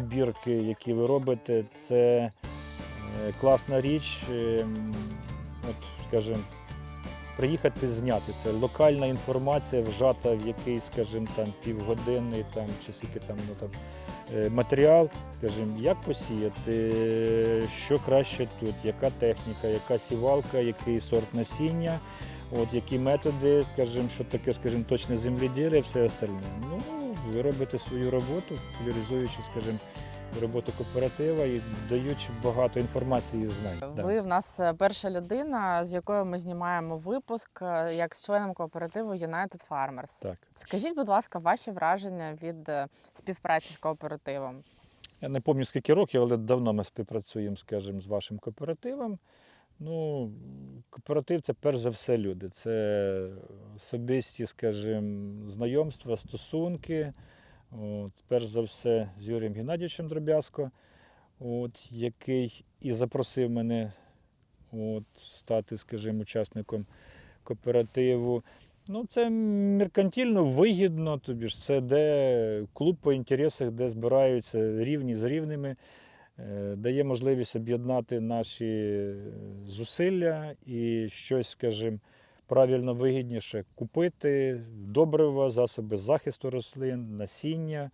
добірки, які ви робите, це е, класна річ. Ем, От, скажімо, приїхати зняти. Це локальна інформація, вжата в якийсь, скажімо, там півгодини там, чи скільки там, ну, там е, матеріал, скажімо, як посіяти, що краще тут, яка техніка, яка сівалка, який сорт насіння, от, які методи, скажімо, що таке, скажімо, точне земледілля все остальне. Ну, ви робите свою роботу, популяризуючи, скажімо, роботу кооператива і даючи багато інформації і знань. Ви в нас е, перша людина, з якою ми знімаємо випуск е, як з членом кооперативу United Farmers. Так. Скажіть, будь ласка, ваші враження від е, співпраці з кооперативом? Я не пам'ятаю скільки років, але давно ми співпрацюємо, скажімо, з вашим кооперативом. Ну, кооператив це перш за все люди. Це особисті, скажімо, знайомства, стосунки. От, перш за все з Юрієм Геннадійовичем Дробязко, от, який і запросив мене от, стати, скажімо, учасником кооперативу. Ну, це меркантильно вигідно, тобі ж це де клуб по інтересах, де збираються рівні з рівними, дає можливість об'єднати наші зусилля і щось, скажімо, правильно вигідніше купити, добрива, засоби захисту рослин, насіння.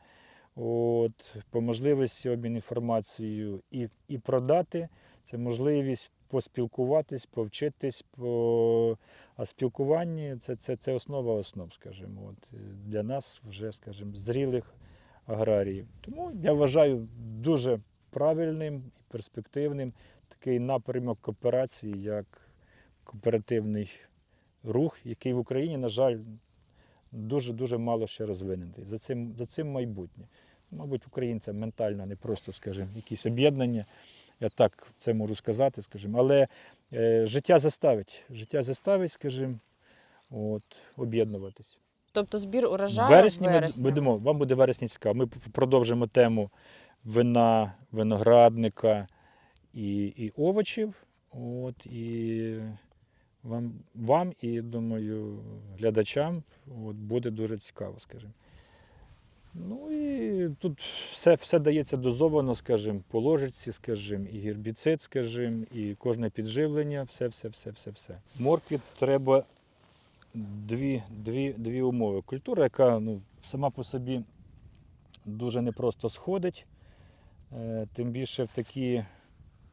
От, по можливості обмін інформацією і, і продати. Це можливість поспілкуватись, повчитись, по... а спілкування це, це, це основа основ, скажімо, от, е, для нас вже, скажімо, зрілих аграріїв. Тому я вважаю дуже правильним і перспективним такий напрямок кооперації, як кооперативний рух, який в Україні, на жаль, дуже-дуже мало ще розвинений. За цим, за цим майбутнє. Мабуть, українцям ментально не просто, скажімо, якісь об'єднання. Я так це можу сказати, скажімо. Але е, життя заставить, життя заставить, скажімо, от, об'єднуватись. Тобто збір урожаю вересні ми вересня. будемо, вам буде вересні цікаво. Ми продовжимо тему вина, виноградника і, і овочів. От, і вам, вам і, думаю, глядачам от, буде дуже цікаво, скажімо. Ну і тут все, все дається дозовано, скажімо, по ложечці, скажімо, і гербіцид, скажімо, і кожне підживлення, все, все, все, все, все. Моркві треба дві, дві, дві умови. Культура, яка ну, сама по собі дуже непросто сходить, тим більше в такі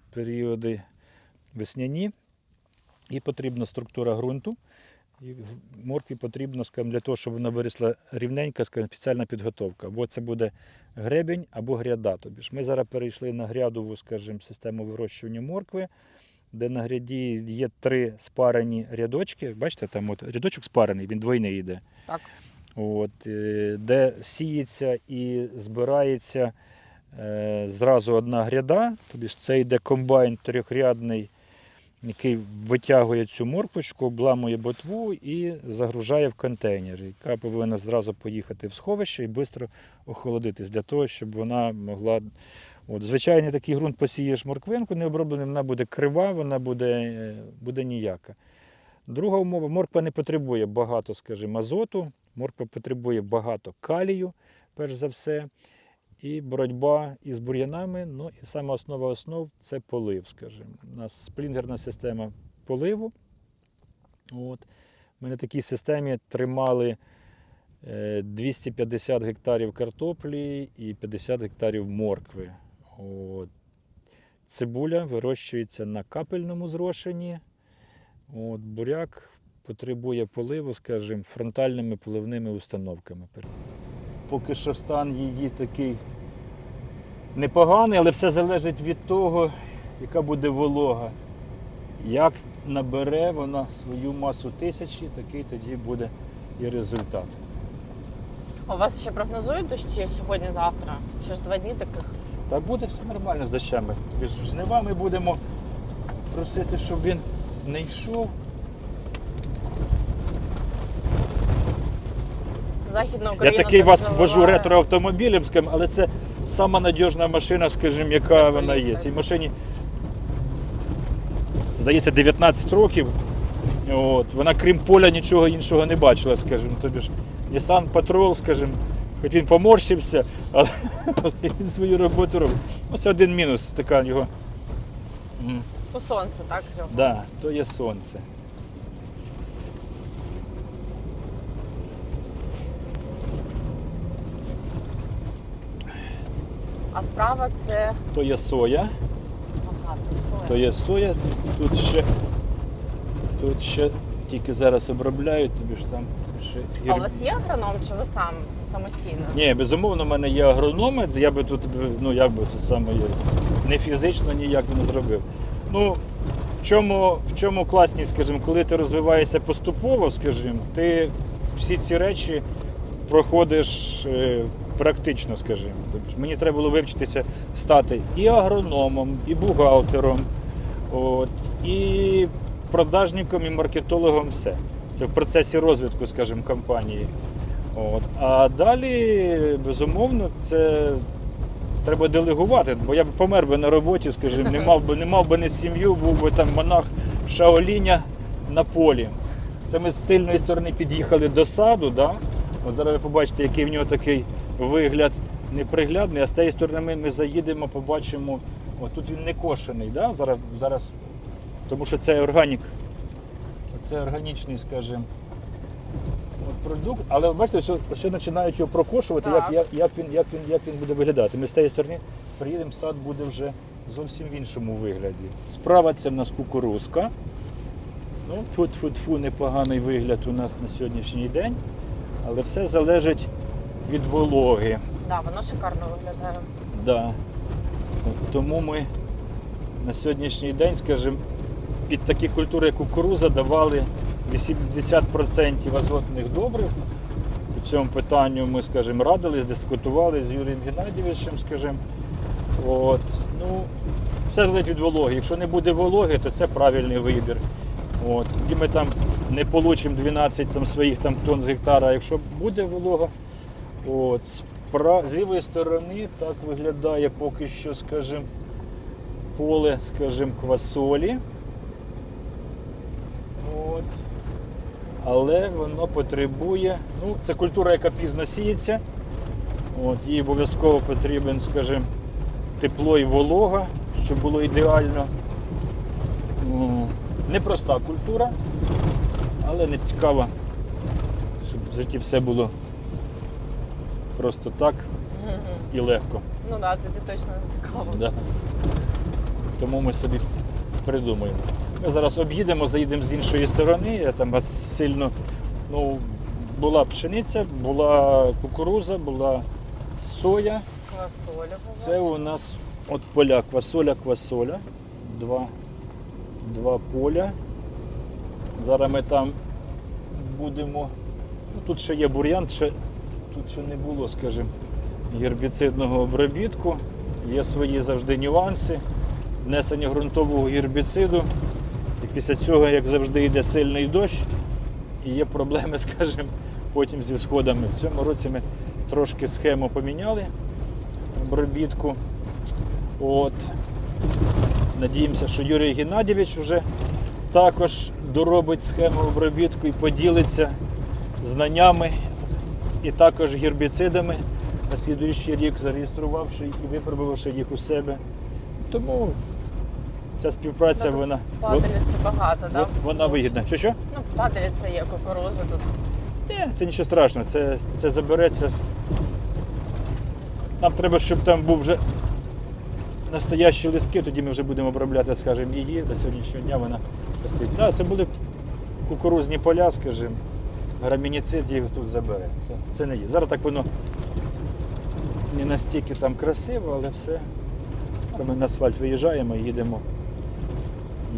періоди весняні. І потрібна структура ґрунту. І моркві потрібно, скажімо, для того, щоб вона виросла рівненька, скажімо, спеціальна підготовка. Або це буде гребень, або гряда. Тобі ж ми зараз перейшли на грядову, скажімо, систему вирощування моркви, де на гряді є три спарені рядочки. Бачите, там от рядочок спарений, він двойний йде. Так. От, е, де сіється і збирається е, зразу одна гряда. Тобто це йде комбайн трьохрядний, який витягує цю морквочку, обламує ботву і загружає в контейнер, яка повинна зразу поїхати в сховище і швидко охолодитись для того, щоб вона могла. От, звичайний такий ґрунт посієш морквинку, не оброблений, вона буде крива, вона буде, е, буде ніяка. Друга умова, морква не потребує багато, скажімо, азоту, морква потребує багато калію, перш за все. І боротьба із бур'янами, ну і саме основа основ це полив, скажімо. У нас сплінгерна система поливу. От. Ми на такій системі тримали е, 250 гектарів картоплі і 50 гектарів моркви. От. Цибуля вирощується на капельному зрошенні. От, буряк потребує поливу, скажімо, фронтальними поливними установками. Поки що стан її такий непоганий, але все залежить від того, яка буде волога. Як набере вона свою масу тисячі, такий тоді буде і результат. У вас ще прогнозують дощі сьогодні-завтра? Ще ж два дні таких. Та буде все нормально з дощами. Тобі Жнива ми будемо просити, щоб він не йшов. Західна Я такий вас заливає. вожу ретроавтомобілем, але це сама надіжна машина, скажімо, яка вона є. Цій машині, здається, 19 років. От, вона крім поля нічого іншого не бачила, скажімо. Тобі ж Nissan Patrol, скажімо, хоч він поморщився, але, але він свою роботу робить. Ну, це один мінус, така його. У сонце, так? його? Да, то є сонце. А справа це То є соя, ага, тут соя. то є соя, тут ще, тут ще тільки зараз обробляють, тобі ж там ще А у вас є агроном, чи ви сам самостійно? Ні, безумовно, в мене є агрономи, я би тут, ну як би це саме є, не фізично ніяк не зробив. Ну, в чому, в чому класність, скажімо, коли ти розвиваєшся поступово, скажімо, ти всі ці речі проходиш е, практично, скажімо. Тобто мені треба було вивчитися стати і агрономом, і бухгалтером, от, і продажником, і маркетологом все. Це в процесі розвитку, скажімо, компанії. От. А далі, безумовно, це треба делегувати, бо я б помер би на роботі, скажімо, не мав би, не мав би не сім'ю, був би там монах Шаоліня на полі. Це ми з тильної сторони під'їхали до саду. Да? От зараз ви побачите, який в нього такий вигляд неприглядний, а з тієї сторони ми, ми заїдемо, побачимо. От тут він не кошений, да? зараз, зараз, тому що це органік. Це органічний, скажімо, от продукт, але бачите, все, все починають його прокошувати, як, як, як, він, як, він, як він буде виглядати. Ми з тієї сторони приїдемо, сад буде вже зовсім в іншому вигляді. Справа це в нас кукурузка. Ну, фу-фу-фу, непоганий вигляд у нас на сьогоднішній день, але все залежить від вологи. Да, воно шикарно виглядає. Да. От Тому ми на сьогоднішній день, скажімо, під такі культури, як кукуруза, давали 80% азотних добрив. По цьому питанню ми, скажімо, радились, дискутували з Юрієм Геннадійовичем, скажімо. От. Ну, все залежить від вологи. Якщо не буде вологи, то це правильний вибір. От. Тоді ми там не получимо 12 там, своїх там, тонн з гектара, якщо буде волога, От, з лівої сторони так виглядає поки що, скажімо, поле, скажімо, квасолі. От. Але воно потребує, ну, це культура, яка пізно сіється. От, їй обов'язково потрібен, скажімо, тепло і волога, щоб було ідеально. Непроста культура, але не цікава, щоб в житті все було просто так і легко. Ну так, да, тоді точно не цікаво. Да. Тому ми собі придумаємо. Ми зараз об'їдемо, заїдемо з іншої сторони. Я там вас сильно. Ну, була пшениця, була кукуруза, була соя. Квасоля Це у нас от поля квасоля, квасоля. Два, два поля. Зараз ми там будемо. Ну, тут ще є бур'ян, ще, тут ще не було, скажімо, гербіцидного обробітку. Є свої завжди нюанси. Внесення ґрунтового гербіциду. І після цього, як завжди, йде сильний дощ, і є проблеми, скажімо, потім зі сходами. В цьому році ми трошки схему поміняли обробітку. От. Надіємося, що Юрій Геннадійович вже також доробить схему обробітку і поділиться знаннями і також гербіцидами на слідуючий рік, зареєструвавши і випробувавши їх у себе. Тому ця співпраця Ну, вона, Падаліці багато, так? Да? вона вигідна. Що що? Ну, падаліця є, кукуруза тут. Ні, це нічого страшного, це, це забереться. Нам треба, щоб там був вже настоящі листки, тоді ми вже будемо обробляти, скажімо, її. До сьогоднішнього дня вона стоїть. Так, це були кукурузні поля, скажімо, грамініцид їх тут забере. Це, це не є. Зараз так воно не настільки там красиво, але все. Ми на асфальт виїжджаємо і їдемо.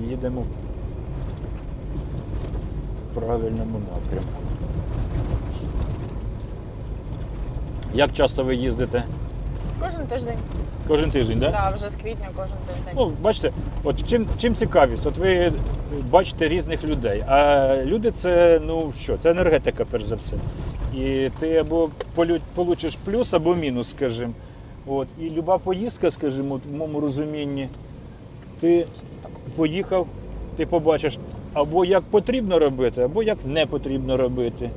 Їдемо в правильному напрямку. Як часто ви їздите? Кожен тиждень. Кожен тиждень, так? Да, вже з квітня кожен тиждень. Ну, бачите, от чим, чим цікавість? От ви бачите різних людей. А люди це, ну що, це енергетика, перш за все. І ти або получиш плюс, або мінус, скажімо. От. І люба поїздка, скажімо, в моєму розумінні, ти поїхав, ти побачиш або як потрібно робити, або як не потрібно робити.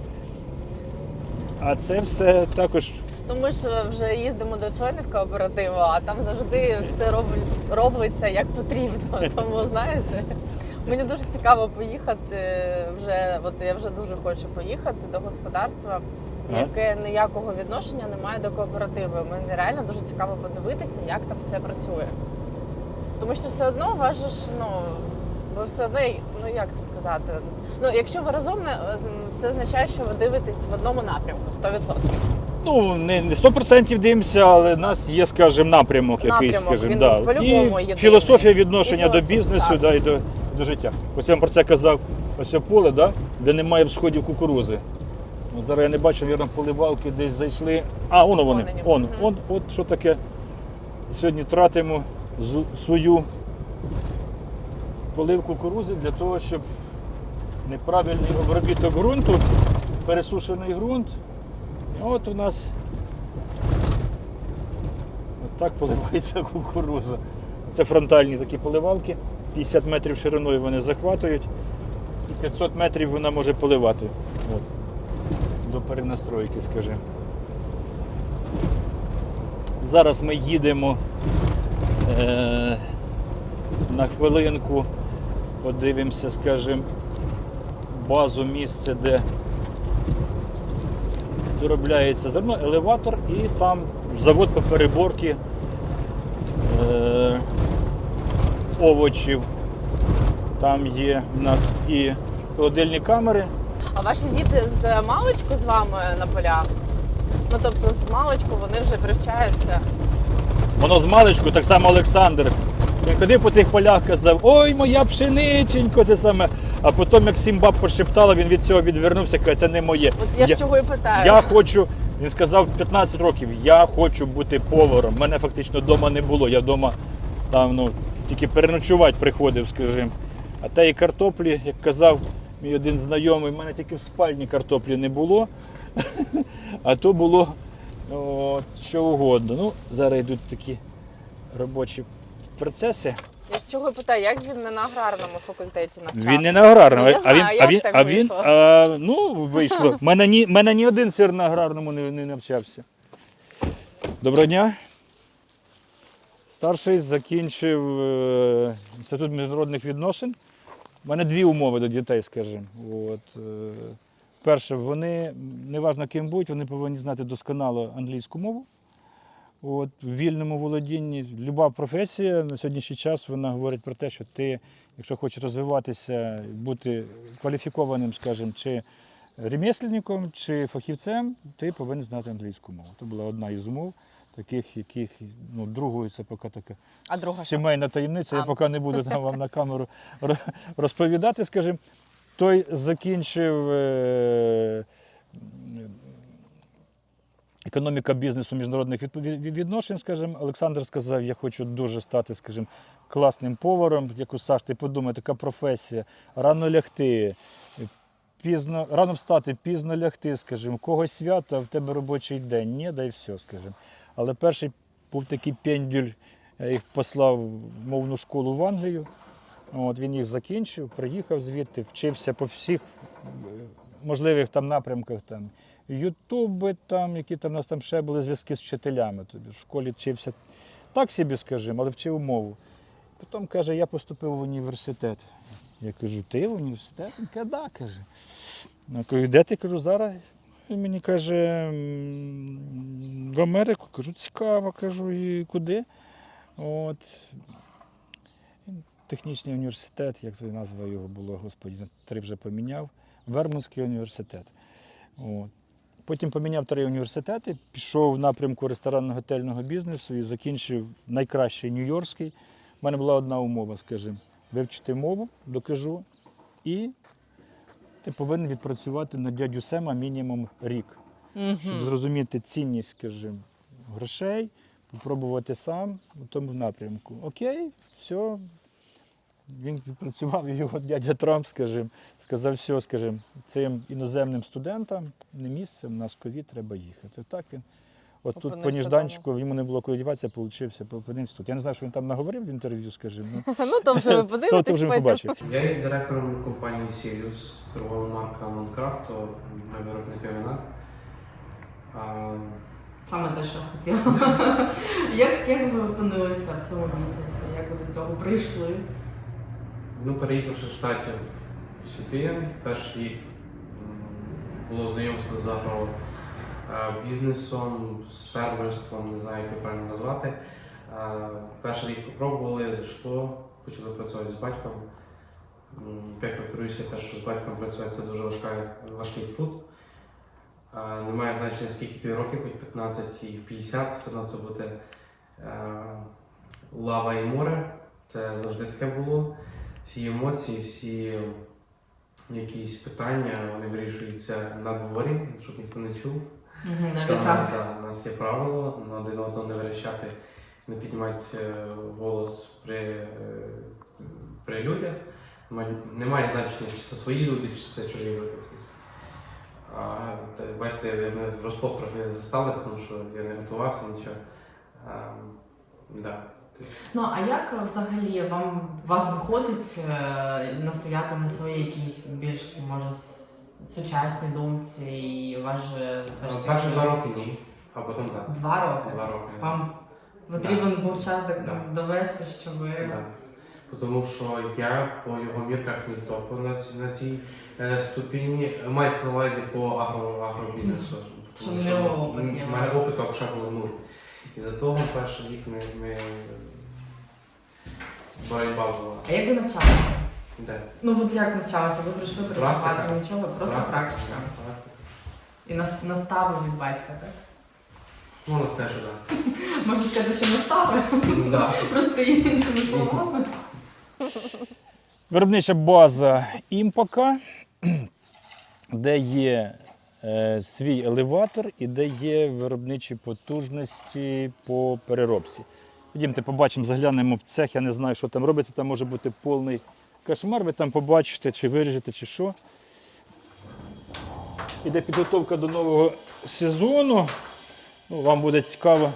А це все також Ну ми ж вже їздимо до членів кооперативу, а там завжди все робить, робиться як потрібно. Тому знаєте, мені дуже цікаво поїхати вже. От я вже дуже хочу поїхати до господарства, яке ніякого відношення не має до кооперативу. Мені реально дуже цікаво подивитися, як там все працює. Тому що все одно ж, ну. Ви все одно, ну як це сказати? Ну, якщо ви разом, це означає, що ви дивитесь в одному напрямку 100%. Ну, не, не 100% дивимося, але в нас є, скажімо, напрямок якийсь, Напрямок, скажімо, він да. по-любому і єдиний. філософія відношення І до бізнесу так. да, і до, до життя. Ось я вам про це казав, ось це поле, да, де немає всходів кукурузи. От зараз я не бачу, вірно, поливалки десь зайшли. А, воно вони. Вони, Он, мгм. он, от що таке. Сьогодні тратимо з- свою полив кукурузи для того, щоб неправильний обробіток ґрунту, пересушений ґрунт. От у нас от так поливається кукуруза. Це фронтальні такі поливалки. 50 метрів шириною вони захватують і 500 метрів вона може поливати. От. До перенастройки, скажімо. Зараз ми їдемо е- на хвилинку, подивимося, скажімо, базу місце, де доробляється зерно, елеватор і там завод по переборці е- овочів. Там є в нас і холодильні камери. А ваші діти з маличку з вами на полях? Ну тобто з маличку вони вже привчаються. Воно з маличку, так само Олександр. Він ходив по тих полях, казав, ой, моя пшениченько, те саме. А потім, як сім баб пошептала, він від цього відвернувся, каже, це не моє. От я, ж чого і питаю. Я хочу, він сказав 15 років, я хочу бути поваром. Мене фактично вдома не було. Я вдома там, ну, тільки переночувати приходив, скажімо. А те і картоплі, як казав мій один знайомий, в мене тільки в спальні картоплі не було. А то було от, що угодно. Ну, зараз йдуть такі робочі процеси. Я ж чого питаю, як він не на аграрному факультеті навчався? Він не на аграрному, Ну, я а він, знаю, а як він, так а він, вийшло. а, ну, вийшло. Мене ні, мене ні один сир на аграрному не, не навчався. Доброго дня. Старший закінчив е, інститут міжнародних відносин. У мене дві умови до дітей, скажімо. От, е, перше, вони, неважно ким будуть, вони повинні знати досконало англійську мову. От, в вільному володінні люба професія на сьогоднішній час вона говорить про те, що ти, якщо хочеш розвиватися, бути кваліфікованим, скажімо, чи ремесленником, чи фахівцем, ти повинен знати англійську мову. Це була одна із умов, таких, яких ну, другою це поки така А друга що? сімейна таємниця. Я поки не буду там вам на камеру розповідати, скажімо. Той закінчив е, економіка бізнесу міжнародних відношень, скажімо. Олександр сказав, я хочу дуже стати, скажімо, класним поваром. Як у Саш, ти подумай, така професія, рано лягти. Пізно, рано встати, пізно лягти, скажімо, когось свято, а в тебе робочий день. Ні, дай все, скажімо. Але перший був такий пендюль, я їх послав в мовну школу в Англію. От, він їх закінчив, приїхав звідти, вчився по всіх е, можливих там напрямках. Там, Ютуби, там, які там у нас там ще були зв'язки з вчителями. Тобі в школі вчився так собі, скажімо, але вчив мову. Потім каже, я поступив в університет. Я кажу, ти в університет? Він каже, да, каже. Я кажу, де ти кажу, зараз? Він мені каже, в Америку. Кажу, цікаво, кажу, і куди? От. Технічний університет, як назва його було, господі, три вже поміняв. Вермонтський університет. От. Потім поміняв три університети, пішов в напрямку ресторанно-готельного бізнесу і закінчив найкращий Нью-Йоркський. У мене була одна умова, скажімо, вивчити мову, докажу, і ти повинен відпрацювати на дядю Сема мінімум рік щоб зрозуміти цінність, скажімо, грошей, попробувати сам у тому напрямку. Окей, все. Він відпрацював його дядя Трамп, скажімо, сказав, все, скажімо, цим іноземним студентам не місце, в нас ковід, треба їхати. Так він. От тут по Ніжданчику йому не було куди діватися, получився, опинився тут. Я не знаю, що він там наговорив в інтерв'ю, скажімо. Ну, Ну то вже ви подивитесь потім. Я є директором компанії Sirius, торгова марка Монкрафто, ми виробники вина. Саме те, що хотіла. як, як ви опинилися в цьому бізнесі? Як ви до цього прийшли? Ну, переїхавши з штатів сюди, перший рік було знайомство з агробізнесом, з фермерством, не знаю, як його правильно назвати. Е, Перший рік попробували, зайшло, почали працювати з батьком. М, Опять повторюся, те, що з батьком працювати це дуже важка, важкий труд. Е, Немає значення, скільки тобі років, хоч 15 і 50, все одно це буде е, лава і море. Це завжди таке було. Всі емоції, всі якісь питання, вони вирішуються на дворі, щоб ніхто не чув. Угу, Саме, да, у нас є правило на один одного не верещати, не піднімати е, голос при, е, при людях. Немає значення, чи це свої люди, чи це чужі люди. А, бачите, мене розплох трохи застали, тому що я не готувався нічого. А, да. Ну а як взагалі вам вас виходить е, настояти на своїй якійсь більш може сучасній думці і ж таки Перші два роки ні, а потім так. Два роки. Два роки. Вам потрібен був час так Да. довести, що ви Да. Тому що я по його мірках ніхто по на, на цій е, ступені мається на увазі по агро, агробізнесу. Чи Тому не що в мене опиту взагалі нуль. І за того перший рік ми, ми боротьба була. А як ви навчалися? Де? Ну от як навчалися? Ви прийшли працювати, Практика. нічого, просто практика. Практика. І нас настави від батька, так? Можна сказати, що так. Можна сказати, що настави, Да. просто іншими словами. Виробнича база імпака, де є е, свій елеватор і де є виробничі потужності по переробці. Ходімте, побачимо, заглянемо в цех. Я не знаю, що там робиться. Там може бути повний кошмар. Ви там побачите, чи виріжете, чи що. Іде підготовка до нового сезону. Ну, вам буде цікаво.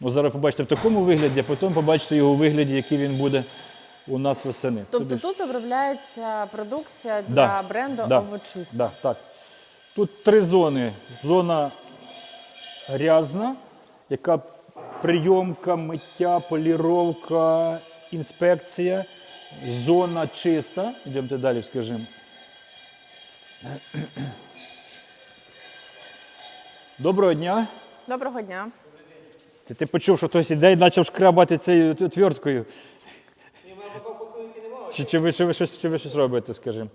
Ну, зараз побачите в такому вигляді, а потім побачите його у вигляді, який він буде у нас восени. Тобто Тобі тут обробляється продукція для Да, бренду да, Овочиста. Да, так. Тут три зони. Зона грязна, яка прийомка, миття, поліровка, інспекція. Зона чиста. Йдемте далі, скажімо. Доброго дня. Доброго дня. Ти, ти почув, що хтось іде і почав шкрабати цією твердкою. Чи, чи, ви, чи, ви щось, чи ви щось робите, скажімо?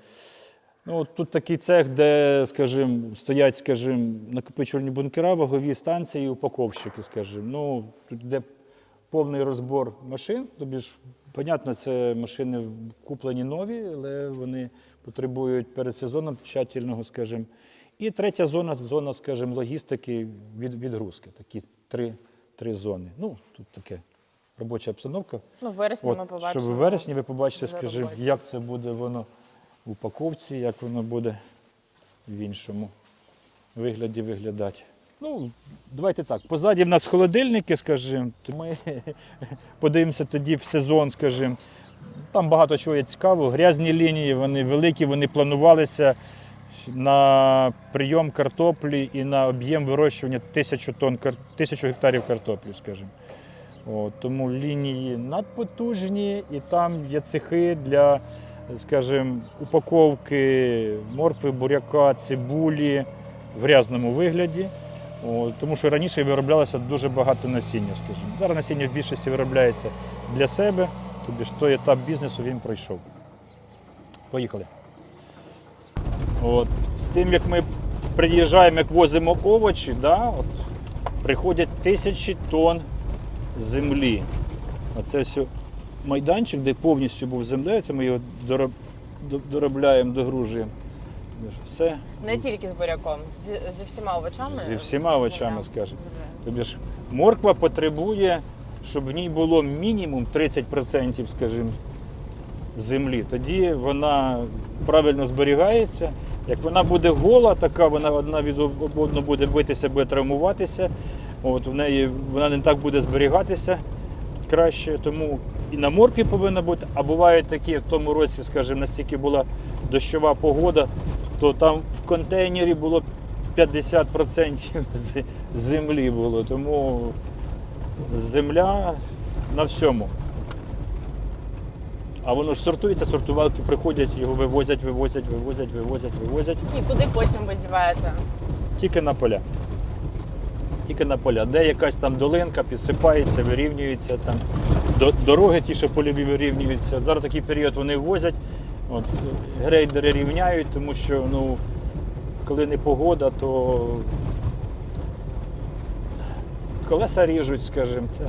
Ну, от тут такий цех, де, скажімо, стоять, скажімо, накопичувальні бункера, вагові станції, упаковщики, скажімо. Ну, тут йде повний розбор машин. Тобі ж, понятно, це машини куплені нові, але вони потребують перед сезоном тщательного, скажімо. І третя зона зона, скажімо, логістики від, відгрузки. Такі три, три зони. Ну, тут таке робоча обстановка. Ну, в вересні ми побачимо. щоб в вересні ви побачите, скажімо, як це буде воно упаковці, як воно буде в іншому вигляді виглядати. Ну, давайте так. Позаді в нас холодильники, скажімо, ми подивимося тоді в сезон, скажімо. Там багато чого є цікавого. Грязні лінії, вони великі, вони планувалися на прийом картоплі і на об'єм вирощування тисячу тонн тисячу гектарів картоплі, скажімо. От, тому лінії надпотужні, і там є цехи для, скажімо, упаковки моркви, буряка, цибулі в грязному вигляді. Тому що раніше вироблялося дуже багато насіння, скажімо. Зараз насіння в більшості виробляється для себе, тобі ж той етап бізнесу він пройшов. Поїхали. От, з тим, як ми приїжджаємо, як возимо овочі, да, от, приходять тисячі тонн землі. Оце все майданчик, де повністю був землею, це ми його дороб- доробляємо, догружуємо. Все Не тільки з буряком, з, зі всіма овочами. Зі всіма овочами, з- Тобі ж морква потребує, щоб в ній було мінімум 30%, скажімо, землі. Тоді вона правильно зберігається. Як вона буде гола, така вона одна від одного буде битися, буде травмуватися. От в неї вона не так буде зберігатися краще. Тому і на моркві повинна бути. А бувають такі в тому році, скажімо, настільки була дощова погода, то там в контейнері було 50% землі було, тому земля на всьому. А воно ж сортується, сортувалки приходять, його вивозять, вивозять, вивозять, вивозять, вивозять. І куди потім ви діваєте? Тільки на поля. Тільки на поля. Де якась там долинка підсипається, вирівнюється там. До- Дороги ті, що польові вирівнюються. Зараз такий період вони возять. От, грейдери рівняють, тому що ну, коли не погода, то колеса ріжуть, скажімо, це